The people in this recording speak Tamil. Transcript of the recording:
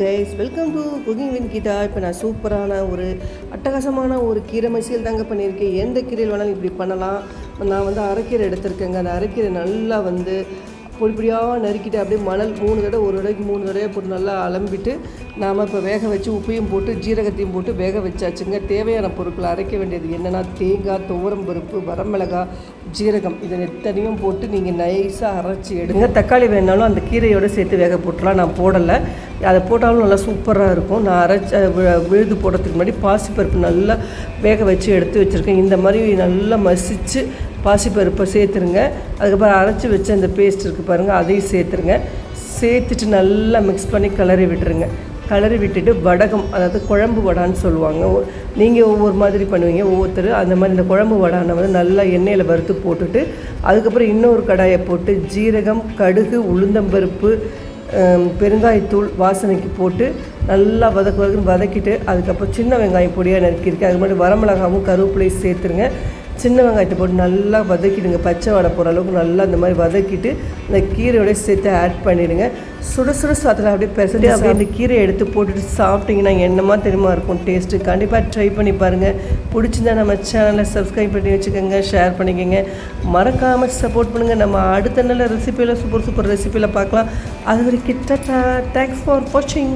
Guys welcome to cooking with Geetha இப்போ நான் சூப்பரான ஒரு அட்டகாசமான ஒரு கீரை மசியல் தாங்க பண்ணியிருக்கேன். எந்த கீரையில் வேணாலும் இப்படி பண்ணலாம். நான் வந்து அரைக்கீரை எடுத்திருக்கேங்க. அந்த அரைக்கீரை நல்லா வந்து பொடி பொடியாக நறுக்கிட்டு அப்படியே மணல் மூணு தடவை ஒரு தடவைக்கு மூணு தடவை போட்டு நல்லா அலம்பிட்டு நாம் இப்போ வேக வச்சு உப்பையும் போட்டு ஜீரகத்தையும் போட்டு வேக வச்சாச்சுங்க. தேவையான பொருட்களை அரைக்க வேண்டியது என்னென்னா தேங்காய் துவரம் பருப்பு வரமிளகாய் ஜீரகம். இதை எத்தனையும் போட்டு நீங்கள் நைஸாக அரைச்சி எடுங்க. தக்காளி வேணாலும் அந்த கீரையோடு சேர்த்து வேக போட்டுலாம் நான் போடலை. அதை போட்டாலும் நல்லா சூப்பராக இருக்கும். நான் அரைச்ச விழுது போடுறதுக்கு முன்னாடி பாசிப்பருப்பு நல்லா வேக வச்சு எடுத்து வச்சுருக்கேன். இந்த மாதிரி நல்லா மசிச்சு பாசிப்பருப்பை சேர்த்துருங்க. அதுக்கப்புறம் அரைச்சி வச்ச அந்த பேஸ்ட் இருக்குது பாருங்கள் அதையும் சேர்த்துருங்க. சேர்த்துட்டு நல்லா மிக்ஸ் பண்ணி கிளறி விட்டுருங்க. கிளறி விட்டுட்டு வடகம் அதாவது குழம்பு வடான்னு சொல்லுவாங்க. நீங்கள் ஒவ்வொரு மாதிரி பண்ணுவீங்க ஒவ்வொருத்தர். அந்த மாதிரி இந்த குழம்பு வடானை வந்து நல்லா எண்ணெயில் வறுத்து போட்டுட்டு அதுக்கப்புறம் இன்னொரு கடாயை போட்டு ஜீரகம் கடுகு உளுந்தம்பருப்பு பெருங்காயத்தூள் வாசனைக்கு போட்டு நல்லா வதக்கு வதக்குன்னு வதக்கிட்டு அதுக்கப்புறம் சின்ன வெங்காயம் பொடியாக நறுக்கியிருக்கேன் அது மாதிரி வரமிளகாவும் கருவேப்பிலையும் சேர்த்துருங்க. சின்ன வெங்காயத்தை போட்டு நல்லா வதக்கிடுங்க. பச்சை வடை போகிற அளவுக்கு நல்லா அந்த மாதிரி வதக்கிட்டு அந்த கீரையோட சேர்த்து ஆட் பண்ணிவிடுங்க சுட சுட சாத்தில் அப்படியே பெசடி அப்படியே அந்த கீரையை எடுத்து போட்டுட்டு சாப்பிட்டீங்கன்னா என்னமா தெரியுமா இருக்கும் டேஸ்ட்டு கண்டிப்பாக ட்ரை பண்ணி பாருங்கள் பிடிச்சிருந்தா நம்ம சேனலை சப்ஸ்கிரைப் பண்ணி வச்சுக்கோங்க ஷேர் பண்ணிக்கோங்க. மறக்காமல் சப்போர்ட் பண்ணுங்கள் நம்ம அடுத்த நல்ல ரெசிபியில் சூப்பர் சூப்பர் ரெசிபியில் பார்க்கலாம். அது வரைக்கும் தேங்க்ஸ் ஃபார் வாட்சிங்